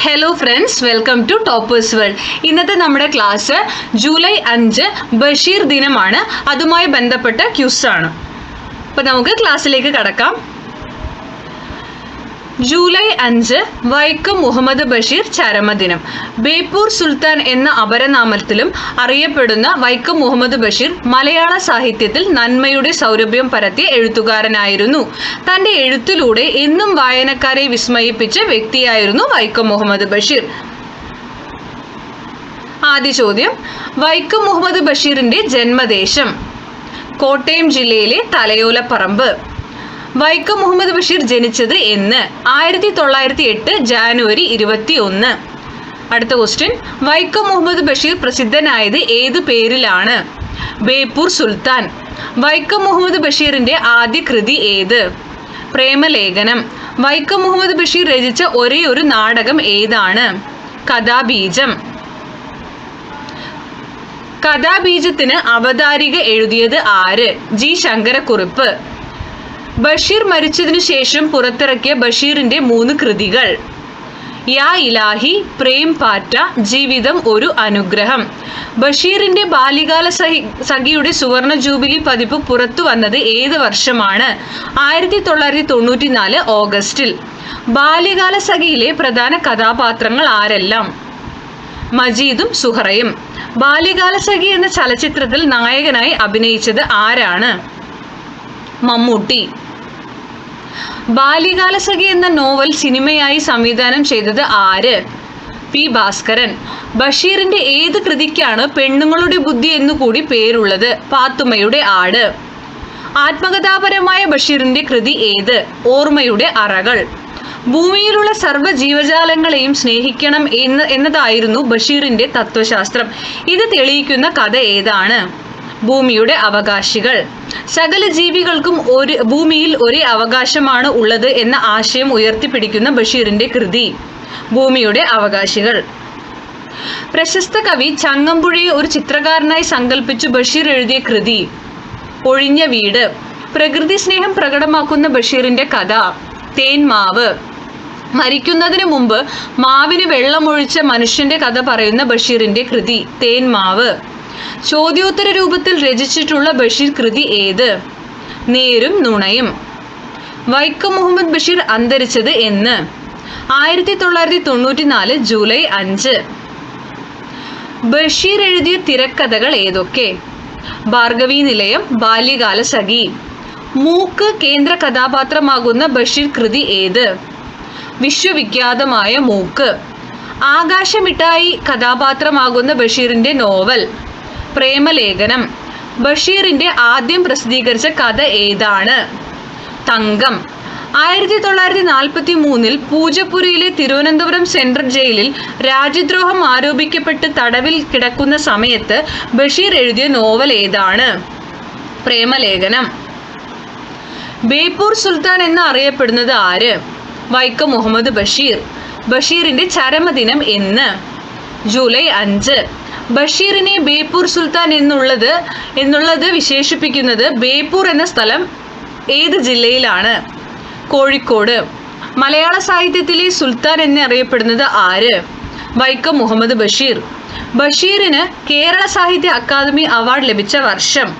Hello friends welcome to toppers world ഇന്നത്തെ നമ്മുടെ class July അഞ്ച് ബഷീർ ദിനമാണ്. അതുമായി ബന്ധപ്പെട്ട ക്യൂസ് ആണ്. അപ്പോൾ നമുക്ക് ക്ലാസ്സിലേക്ക് കടക്കാം. ജൂലൈ അഞ്ച് വൈക്കം മുഹമ്മദ് ബഷീർ ചരമദിനം. ബേപ്പൂർ സുൽത്താൻ എന്ന അപരനാമത്തിലും അറിയപ്പെടുന്ന വൈക്കം മുഹമ്മദ് ബഷീർ മലയാള സാഹിത്യത്തിൽ നന്മയുടെ സൗരഭ്യം പരത്തിയ എഴുത്തുകാരനായിരുന്നു. തന്റെ എഴുത്തിലൂടെ എന്നും വായനക്കാരെ വിസ്മയിപ്പിച്ച വ്യക്തിയായിരുന്നു വൈക്കം മുഹമ്മദ് ബഷീർ. ആദ്യ ചോദ്യം വൈക്കം മുഹമ്മദ് ബഷീറിന്റെ ജന്മദേശം. കോട്ടയം ജില്ലയിലെ തലയോലപ്പറമ്പ്. വൈക്കം മുഹമ്മദ് ബഷീർ ജനിച്ചത് എന്ന് ആയിരത്തി തൊള്ളായിരത്തി എട്ട് ജാനുവരി ഇരുപത്തി ഒന്ന് അടുത്ത ക്വസ്റ്റ്യൻ വൈക്കം മുഹമ്മദ് ബഷീർ പ്രസിദ്ധനായത് ഏത് പേരിലാണ്? ബേപ്പൂർ സുൽത്താൻ. വൈക്കം മുഹമ്മദ് ബഷീറിന്റെ ആദ്യ കൃതി ഏത്? പ്രേമലേഖനം. വൈക്കം മുഹമ്മദ് ബഷീർ രചിച്ച ഒരേ ഒരു നാടകം ഏതാണ്? കഥാബീജം. കഥാബീജത്തിന് അവതാരിക എഴുതിയത് ആര്? ജി. ശങ്കരക്കുറുപ്പ്. ബഷീർ മരിച്ചതിനു ശേഷം പുറത്തിറക്കിയ ബഷീറിന്റെ മൂന്ന് കൃതികൾ. യാ ഇലാഹി പ്രേം പാറ്റ ജീവിതം ഒരു അനുഗ്രഹം. ബഷീറിന്റെ ബാല്യകാല സഹി സഖിയുടെ സുവർണ ജൂബിലി പതിപ്പ് പുറത്തു വന്നത് ഏത് വർഷമാണ്? ആയിരത്തി തൊള്ളായിരത്തി തൊണ്ണൂറ്റിനാല് ഓഗസ്റ്റിൽ. ബാല്യകാല സഖിയിലെ പ്രധാന കഥാപാത്രങ്ങൾ ആരെല്ലാം? മജീദും സുഹറയും. ബാല്യകാല സഖി എന്ന ചലച്ചിത്രത്തിൽ നായകനായി അഭിനയിച്ചത് ആരാണ്? മമ്മൂട്ടി. ബാല്യകാലസഖി എന്ന നോവൽ സിനിമയായി സംവിധാനം ചെയ്തത് ആര്? പി. ഭാസ്കരൻ. ബഷീറിന്റെ ഏത് കൃതിക്കാണ് പെണ്ണുങ്ങളുടെ ബുദ്ധി എന്നുകൂടി പേരുള്ളത്? പാത്തുമ്മയുടെ ആട്. ആത്മകഥാപരമായ ബഷീറിന്റെ കൃതി ഏത്? ഓർമ്മയുടെ അറകൾ. ഭൂമിയിലുള്ള സർവ ജീവജാലങ്ങളെയും സ്നേഹിക്കണം എന്ന് എന്നതായിരുന്നു ബഷീറിന്റെ തത്വശാസ്ത്രം. ഇത് തെളിയിക്കുന്ന കഥ ഏതാണ്? ഭൂമിയുടെ അവകാശികൾ. സകല ജീവികൾക്കും ഒരു ഭൂമിയിൽ ഒരേ അവകാശമാണ് ഉള്ളത് എന്ന ആശയം ഉയർത്തിപ്പിടിക്കുന്ന ബഷീറിന്റെ കൃതി ഭൂമിയുടെ അവകാശികൾ. പ്രശസ്ത കവി ചങ്ങമ്പുഴയെ ഒരു ചിത്രകാരനായി സങ്കല്പിച്ചു ബഷീർ എഴുതിയ കൃതി ഒഴിഞ്ഞ വീട് പ്രകൃതി സ്നേഹം പ്രകടമാക്കുന്ന ബഷീറിന്റെ കഥ തേൻമാവ് മരിക്കുന്നതിന് മുമ്പ് മാവിന് വെള്ളമൊഴിച്ച മനുഷ്യന്റെ കഥ പറയുന്ന ബഷീറിന്റെ കൃതി തേൻമാവ് ചോദ്യോത്തര രൂപത്തിൽ രചിച്ചിട്ടുള്ള ബഷീർ കൃതി ഏത്? നേരും നുണയും. വൈക്കം മുഹമ്മദ് ബഷീർ അന്തരിച്ചത് എന്ന്. ആയിരത്തി തൊള്ളായിരത്തി തൊണ്ണൂറ്റി നാല് ജൂലൈ അഞ്ച്. ബഷീർ എഴുതിയ തിരക്കഥകൾ ഏതൊക്കെ? ഭാർഗവി നിലയം ബാല്യകാല സഖി. മൂക്ക് കേന്ദ്ര കഥാപാത്രമാകുന്ന ബഷീർ കൃതി ഏത്? വിശ്വവിഖ്യാതമായ മൂക്ക്. ആകാശമിട്ടായി കഥാപാത്രമാകുന്ന ബഷീറിന്റെ നോവൽ. പ്രേമലേഖനം. ബഷീറിന്റെ ആദ്യം പ്രസിദ്ധീകരിച്ച കഥ ഏതാണ്? തങ്കം. ആയിരത്തി തൊള്ളായിരത്തി നാൽപ്പത്തി മൂന്നിൽ പൂജപ്പുരയിലെ തിരുവനന്തപുരം സെൻട്രൽ ജയിലിൽ രാജ്യദ്രോഹം ആരോപിക്കപ്പെട്ട് തടവിൽ കിടക്കുന്ന സമയത്ത് ബഷീർ എഴുതിയ നോവൽ ഏതാണ്? പ്രേമലേഖനം. ബേപ്പൂർ സുൽത്താൻ എന്ന് അറിയപ്പെടുന്നത് ആര്? വൈക്കം മുഹമ്മദ് ബഷീർ. ബഷീറിന്റെ ചരമദിനം എന്ന്. ജൂലൈ അഞ്ച്. ബഷീറിനെ ബേപ്പൂർ സുൽത്താൻ എന്നുള്ളത് എന്നുള്ളത് വിശേഷിപ്പിക്കുന്നത് ബേപ്പൂർ എന്ന സ്ഥലം ഏത് ജില്ലയിലാണ്? കോഴിക്കോട്. മലയാള സാഹിത്യത്തിലെ സുൽത്താൻ എന്നറിയപ്പെടുന്നത് ആര്? വൈക്കം മുഹമ്മദ് ബഷീർ. ബഷീറിന് കേരള സാഹിത്യ അക്കാദമി അവാർഡ് ലഭിച്ച വർഷം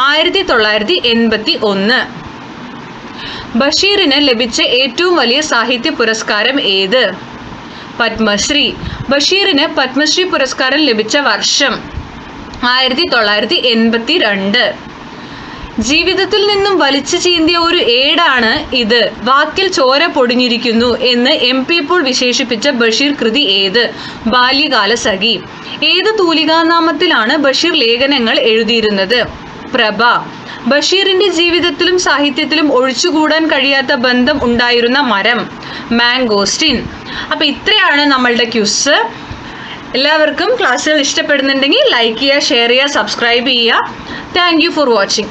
ആയിരത്തി തൊള്ളായിരത്തി എൺപത്തി ഒന്ന് ബഷീറിന് ലഭിച്ച ഏറ്റവും വലിയ സാഹിത്യ പുരസ്കാരം ഏത്? പത്മശ്രീ. ബഷീറിന് പത്മശ്രീ പുരസ്കാരം ലഭിച്ച വർഷം ആയിരത്തി തൊള്ളായിരത്തി എൺപത്തി രണ്ട് ജീവിതത്തിൽ നിന്നും വലിച്ചു ചീന്തിയ ഒരു ഏടാണ് ഇത്. വാക്കിൽ ചോര പൊടിഞ്ഞിരിക്കുന്നു എന്ന് എം പി പോൾ വിശേഷിപ്പിച്ച ബഷീർ കൃതി ഏത്? ബാല്യകാല സഖി ഏത് തൂലികാനാമത്തിലാണ് ബഷീർ ലേഖനങ്ങൾ എഴുതിയിരുന്നത്? പ്രഭ. ബഷീറിന്റെ ജീവിതത്തിലും സാഹിത്യത്തിലും ഒഴിച്ചുകൂടാൻ കഴിയാത്ത ബന്ധം ഉണ്ടായിരുന്ന മരം മാംഗോസ്റ്റിൻ അപ്പൊ ഇത്രയാണ് നമ്മളുടെ ക്യൂസ്. എല്ലാവർക്കും ക്ലാസ്സുകൾ ഇഷ്ടപ്പെടുന്നുണ്ടെങ്കിൽ ലൈക്ക് ചെയ്യുക ഷെയർ ചെയ്യുക സബ്സ്ക്രൈബ് ചെയ്യുക. Thank for watching.